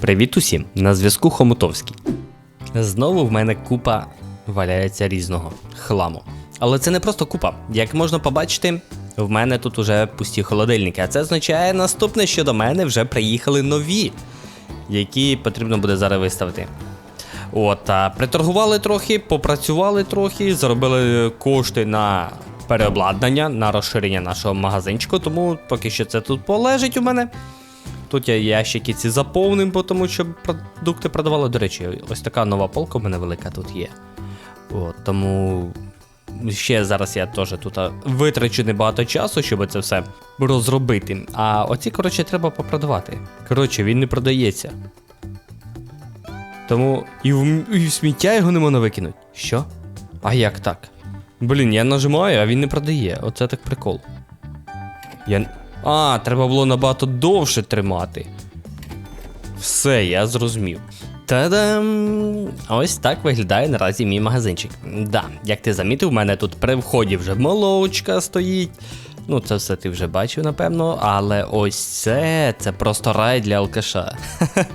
Привіт усім! На зв'язку Хомутовський. Знову в мене купа валяється різного хламу. Але це не просто купа. Як можна побачити, в мене тут уже пусті холодильники. А це означає наступне, що до мене вже приїхали нові, які потрібно буде зараз виставити. От, а приторгували трохи, попрацювали трохи, заробили кошти на переобладнання, на розширення нашого магазинчику, тому поки що це тут полежить у мене. Тут я ящики ці заповнив, бо тому що продукти продавали. До речі, ось така нова полка у мене велика тут є. От, тому ще зараз я теж тут витрачу небагато часу, щоб це все розробити. А оці, коротше, треба попродавати. Коротше, він не продається. Тому і в, і в сміття його не можна викинути. Що? А як так? Блін, я нажимаю, а він не продає. Оце так прикол. Я... А, треба було набагато довше тримати. Все, я зрозумів. Та-дам! Ось так виглядає наразі мій магазинчик. Да, як ти замітив, у мене тут при вході вже молочка стоїть. Ну, це все ти вже бачив, напевно, але ось це це просто рай для алкаша.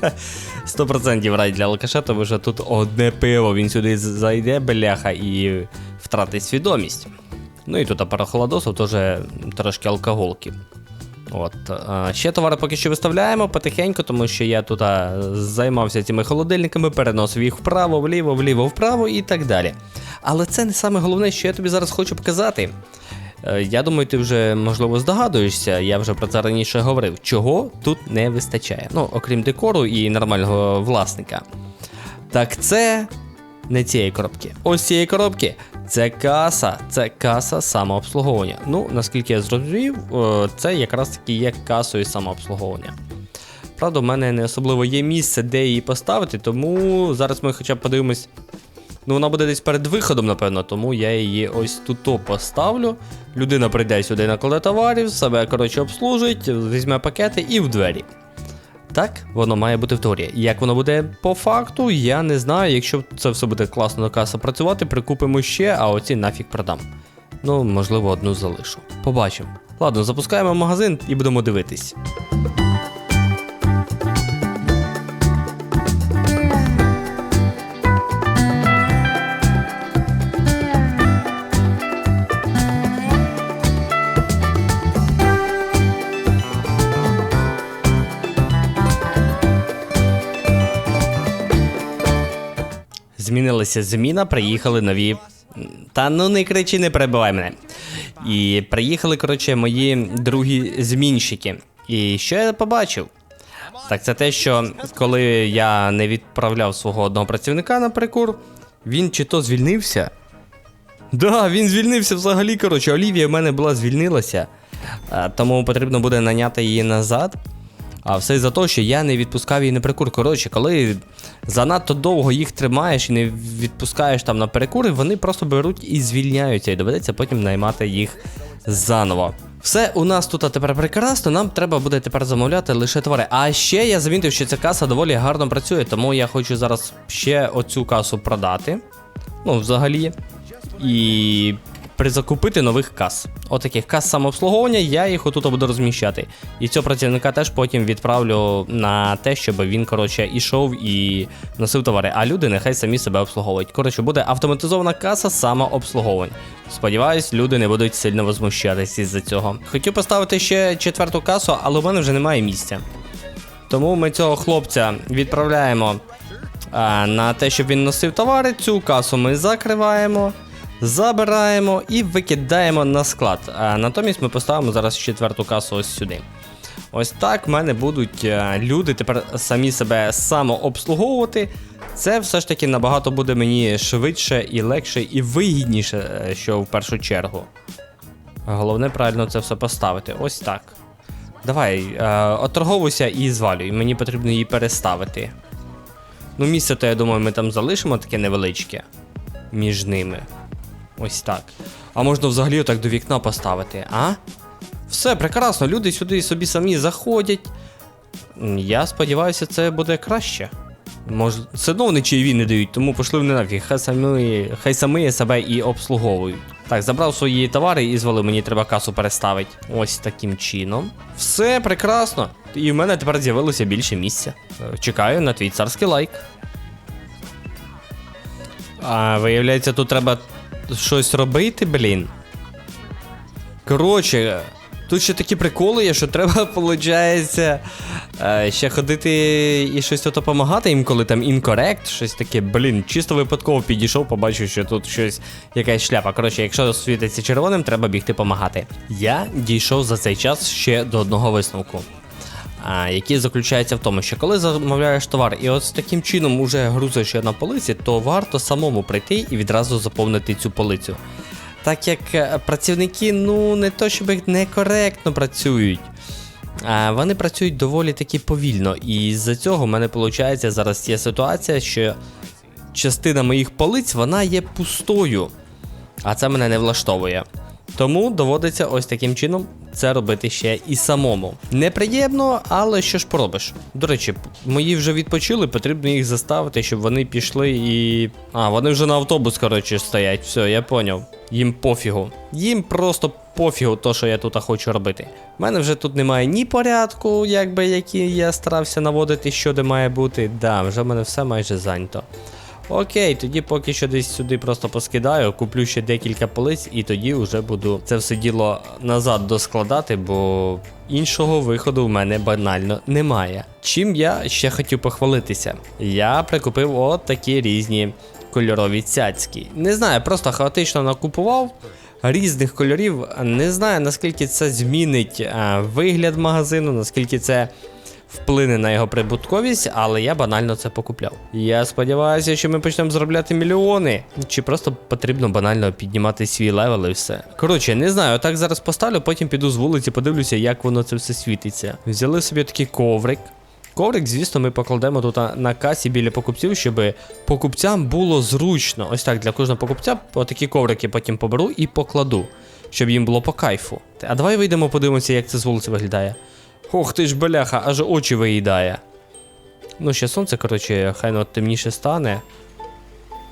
100% рай для алкаша, тому що тут одне пиво, він сюди зайде, бляха, і втратить свідомість. Ну і тут парохолодосу теж трошки алкоголки. От. Ще товари поки що виставляємо потихеньку, тому що я тут займався цими холодильниками, переносив їх вправо, вліво, вліво, вправо і так далі. Але це не саме головне, що я тобі зараз хочу показати. Е, Я думаю, ти вже можливо здогадуєшся, я вже про це раніше говорив, чого тут не вистачає. Ну, окрім декору і нормального власника. Так це не цієї коробки. Ось цієї коробки. Це каса, це каса самообслуговування. Ну, наскільки я зрозумів, е, це якраз таки є касою самообслуговування. Правда, в мене не особливо є місце, де її поставити, тому зараз ми хоча б подивимось. Ну, вона буде десь перед виходом, напевно, тому я її ось тут поставлю. Людина прийде сюди накладе товарів, себе, коротше, обслужить, візьме пакети і в двері. Так, воно має бути в теорії. Як воно буде по факту, я не знаю. Якщо це все буде класно на каса працювати, прикупимо ще, а оці нафіг продам. Ну, можливо, одну залишу. Побачимо. Ладно, запускаємо магазин і будемо дивитись. Змінилася зміна, приїхали нові. Та ну не кричи, не перебивай мене. І приїхали, коротше, мої другі змінщики. І що я побачив? Так це те, що коли я не відправляв свого одного працівника на прикур, він чи то звільнився. Да, він звільнився взагалі. Коротше, Олівія в мене була звільнилася, тому потрібно буде наняти її назад. А все за те, що я не відпускав її на перекур. Коротше, коли занадто довго їх тримаєш і не відпускаєш там на перекури, вони просто беруть і звільняються, і доведеться потім наймати їх заново. Все у нас тут тепер прекрасно, нам треба буде тепер замовляти лише товари. А ще я замітив, що ця каса доволі гарно працює, тому я хочу зараз ще оцю касу продати. Ну, взагалі. І призакупити нових кас. Отаких кас самообслуговування, я їх отут буду розміщати. І цього працівника теж потім відправлю на те, щоб він, коротше, ішов і носив товари. А люди нехай самі себе обслуговують. Коротше, буде автоматизована каса самообслуговувань. Сподіваюсь, люди не будуть сильно возмущатися із-за цього. Хотів поставити ще четверту касу, але в мене вже немає місця. Тому ми цього хлопця відправляємо на те, щоб він носив товари. Цю касу ми закриваємо. Забираємо і викидаємо на склад. А натомість ми поставимо зараз четверту касу ось сюди. Ось так в мене будуть е, люди тепер самі себе самообслуговувати. Це все ж таки набагато буде мені швидше і легше, і вигідніше, е, що в першу чергу. Головне правильно це все поставити. Ось так. Давай, е, оторговуйся і звалюй. Мені потрібно її переставити. Ну, місце, то я думаю, ми там залишимо таке невеличке між ними. Ось так. А можна взагалі отак до вікна поставити, а? Все, прекрасно, люди сюди собі самі заходять. Я сподіваюся, це буде краще. Може, все одно вони чайові не дають, тому пошли вони нафіг, хай самі, хай самі себе і обслуговують. Так, забрав свої товари і звалив, мені треба касу переставити. Ось таким чином. Все прекрасно. І в мене тепер з'явилося більше місця. Е, Чекаю на твій царський лайк. А, виявляється, тут треба щось робити, блін. Коротше, тут ще такі приколи є, що треба, виходить, ще ходити і щось тут допомагати їм, коли там інкорект, щось таке, блін, чисто випадково підійшов, побачив, що тут щось, якась шляпа. Коротше, якщо світиться червоним, треба бігти допомагати. Я дійшов за цей час ще до одного висновку. Який заключається в тому, що коли замовляєш товар і от таким чином уже грузиш на полиці, то варто самому прийти і відразу заповнити цю полицю. Так як е, працівники, ну не то щоб некоректно працюють. А вони працюють доволі таки повільно. І з-за цього в мене виходить зараз є ситуація, що частина моїх полиць вона є пустою. А це мене не влаштовує. Тому доводиться ось таким чином це робити ще і самому. Неприємно, але що ж поробиш. До речі, мої вже відпочили, потрібно їх заставити, щоб вони пішли і. А, вони вже на автобус, коротше, стоять. Все, я поняв. Їм пофігу. Їм просто пофігу, то, що я тут хочу робити. У мене вже тут немає ні порядку, якби який я старався наводити, що де має бути. Да, вже в мене все майже зайнято. Окей, тоді поки що десь сюди просто поскидаю, куплю ще декілька полиць і тоді вже буду це все діло назад доскладати, бо іншого виходу в мене банально немає. Чим я ще хотів похвалитися? Я прикупив от такі різні кольорові цяцькі. Не знаю, просто хаотично накупував. Різних кольорів, не знаю наскільки це змінить а, вигляд магазину, наскільки це вплине на його прибутковість, але я банально це покупляв. Я сподіваюся, що ми почнемо заробляти мільйони. Чи просто потрібно банально піднімати свій левел і все. Коротше, не знаю, так зараз поставлю, потім піду з вулиці, подивлюся, як воно це все світиться. Взяли собі такий коврик. Коврик, звісно, ми покладемо тут на- касі біля покупців, щоб покупцям було зручно. Ось так, для кожного покупця отакі коврики потім поберу і покладу, щоб їм було по кайфу. А давай вийдемо, подивимося, як це з вулиці виглядає. Ох ти ж бляха, аж очі виїдає. Ну, ще сонце, коротше, хай воно темніше стане.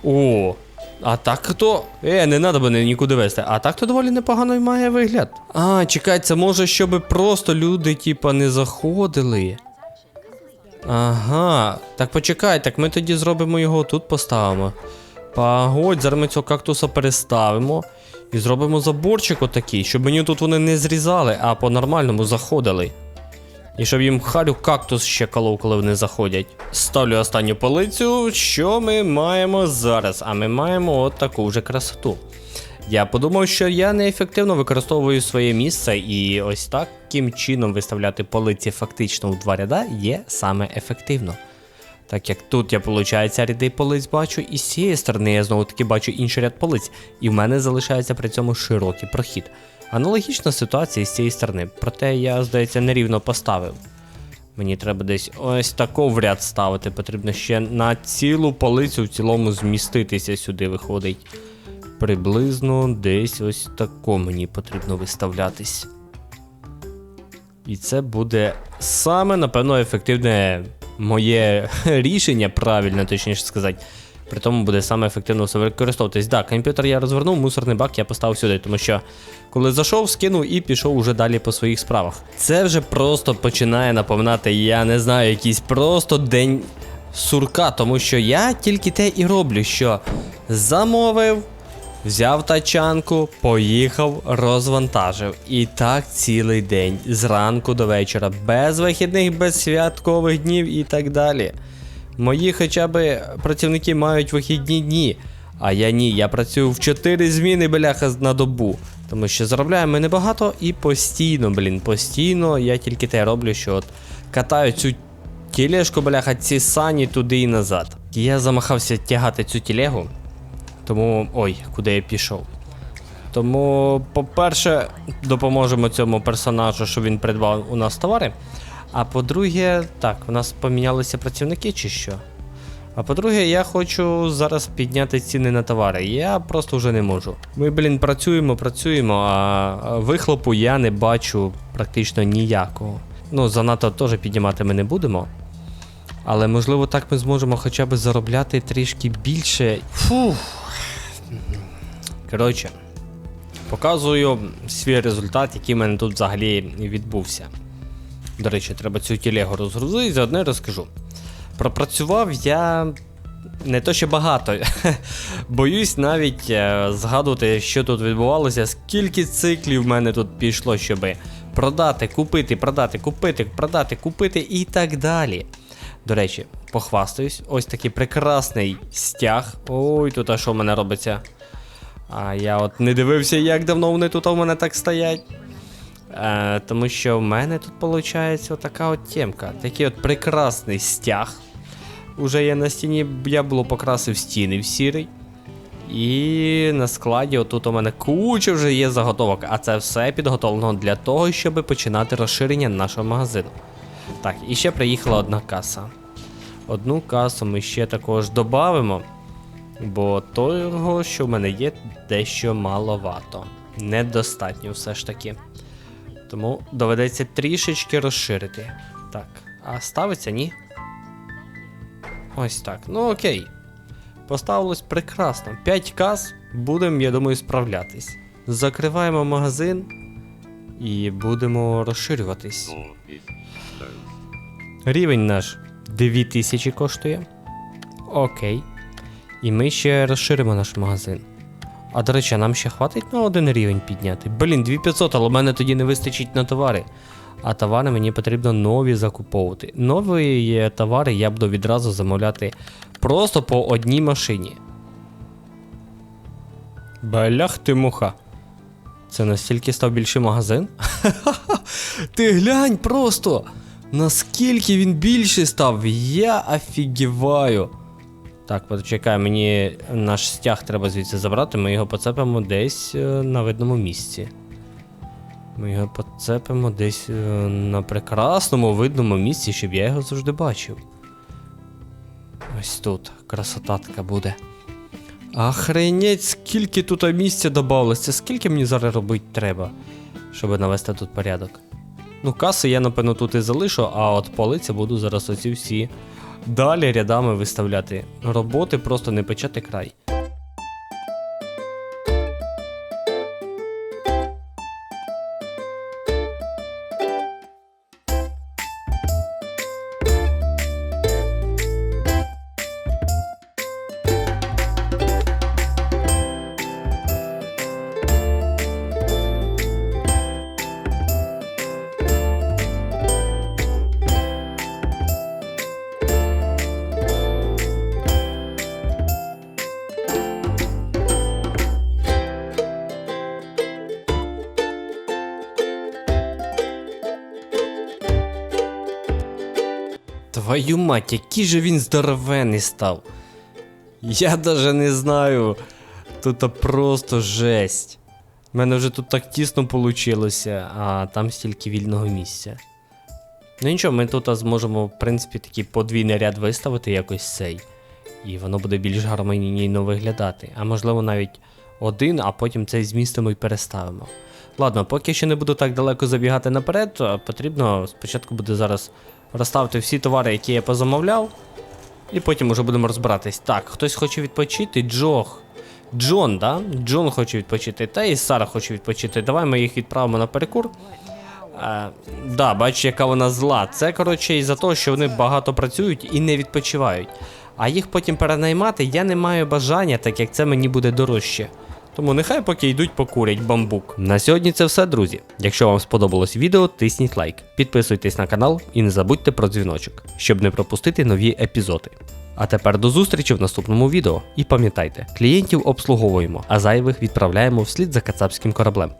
О, а так то. Е, не треба мене нікуди вести. А так то доволі непогано має вигляд. А, чекай, це може, щоб просто люди, типа, не заходили. Ага, так почекай, так ми тоді зробимо його тут поставимо. Погодь, зараз ми цього кактуса переставимо. І зробимо заборчик отакий, щоб мені тут вони не зрізали, а по-нормальному заходили. І щоб їм харю кактус ще колов, коли вони заходять. Ставлю останню полицю. Що ми маємо зараз? А ми маємо от таку вже красоту. Я подумав, що я неефективно використовую своє місце, і ось таким чином виставляти полиці фактично у два ряда є саме ефективно. Так як тут я, виходить, ряди полиць бачу, і з цієї сторони я знову таки бачу інший ряд полиць, і в мене залишається при цьому широкий прохід. Аналогічна ситуація з цієї сторони, проте я, здається, нерівно поставив. Мені треба десь ось тако в ряд ставити. Потрібно ще на цілу полицю в цілому зміститися сюди виходить. Приблизно десь ось тако мені потрібно виставлятись. І це буде саме, напевно, ефективне моє рішення, правильно точніше сказати. При тому буде саме ефективно все використовуватись. Так, комп'ютер я розвернув, мусорний бак я поставив сюди, тому що коли зайшов, скинув і пішов уже далі по своїх справах. Це вже просто починає напоминати, я не знаю, якийсь просто день сурка, тому що я тільки те і роблю, що замовив, Взяв тачанку, поїхав, розвантажив. І так цілий день, зранку до вечора, без вихідних, без святкових днів і так далі. Мої хоча б працівники мають вихідні дні, а я ні, я працюю в 4 зміни, бляха, на добу. Тому що заробляємо ми небагато і постійно, блін, постійно я тільки те роблю, що от катаю цю тілешку, бляха, ці сані туди і назад. Я замахався тягати цю тілегу. Тому. Ой, куди я пішов. Тому, по-перше, допоможемо цьому персонажу, щоб він придбав у нас товари. А по-друге, так, у нас помінялися працівники чи що? А по-друге, я хочу зараз підняти ціни на товари. Я просто вже не можу. Ми, блін, працюємо, працюємо, а вихлопу я не бачу практично ніякого. Ну, занадто теж піднімати ми не будемо. Але можливо так ми зможемо хоча б заробляти трішки більше. Фух. Коротше, Показую свій результат, який в мене тут взагалі відбувся. До речі, треба цю телегу розгрузити і заодно й розкажу. Пропрацював я не то що багато. Боюсь навіть е, згадувати, що тут відбувалося, скільки циклів в мене тут пішло, щоб продати, купити, продати, купити, продати, купити і так далі. До речі, похвастаюсь, ось такий прекрасний стяг. Ой, тут а що в мене робиться? А я от не дивився, як давно вони тут у мене так стоять. Е, тому що в мене тут виходить отака от темка. Такий от прекрасний стяг. Уже є на стіні, я було покрасив стіни в сірий. І на складі отут у мене куча вже є заготовок, а це все підготовлено для того, щоб починати розширення нашого магазину. Так, і ще приїхала одна каса. Одну касу ми ще також додамо, бо того, що в мене є, дещо маловато. Недостатньо все ж таки. Тому доведеться трішечки розширити. Так, а ставиться ні? Ось так. Ну окей. Поставилось прекрасно. 5 кас, будемо, я думаю, справлятись. Закриваємо магазин і будемо розширюватись. Рівень наш 2000 коштує. Окей. І ми ще розширимо наш магазин. А до речі, нам ще хватить на один рівень підняти. Блін, 2500, але в мене тоді не вистачить на товари. А товари мені потрібно нові закуповувати. Нові товари я буду відразу замовляти просто по одній машині. Балях ти муха. Це настільки став більший магазин? Ти глянь просто! Наскільки він більший став, я офігіваю. Так, почекай, мені наш стяг треба звідси забрати, ми його поцепимо десь е, на видному місці. Ми його поцепимо десь е, на прекрасному видному місці, щоб я його завжди бачив. Ось тут красота така буде. Охренеть, скільки тут місця додалося, скільки мені зараз робити треба, щоб навести тут порядок. Ну, каси я, напевно, тут і залишу, а от полиці буду зараз оці всі далі рядами виставляти. Роботи просто не печати край. Твою мать, який же він здоровенний став. Я даже не знаю. Тут просто жесть. У мене вже тут так тісно получилося, а там стільки вільного місця. Ну нічого, ми тут зможемо, в принципі, такий подвійний ряд виставити якось цей. І воно буде більш гармонійно виглядати. А можливо навіть один, а потім цей змістимо і переставимо. Ладно, поки що не буду так далеко забігати наперед, потрібно спочатку буде зараз розставити всі товари, які я позамовляв. І потім уже будемо розбиратись. Так, хтось хоче відпочити, Джох. Джон, да? Джон хоче відпочити, та і Сара хоче відпочити. Давай ми їх відправимо на перекур. Е, да, бачиш, яка вона зла. Це, коротше, із-за того, що вони багато працюють і не відпочивають. А їх потім перенаймати я не маю бажання, так як це мені буде дорожче. Тому нехай поки йдуть покурять бамбук. На сьогодні це все, друзі. Якщо вам сподобалось відео, тисніть лайк, підписуйтесь на канал і не забудьте про дзвіночок, щоб не пропустити нові епізоди. А тепер до зустрічі в наступному відео. І пам'ятайте, клієнтів обслуговуємо, а зайвих відправляємо вслід за кацапським кораблем.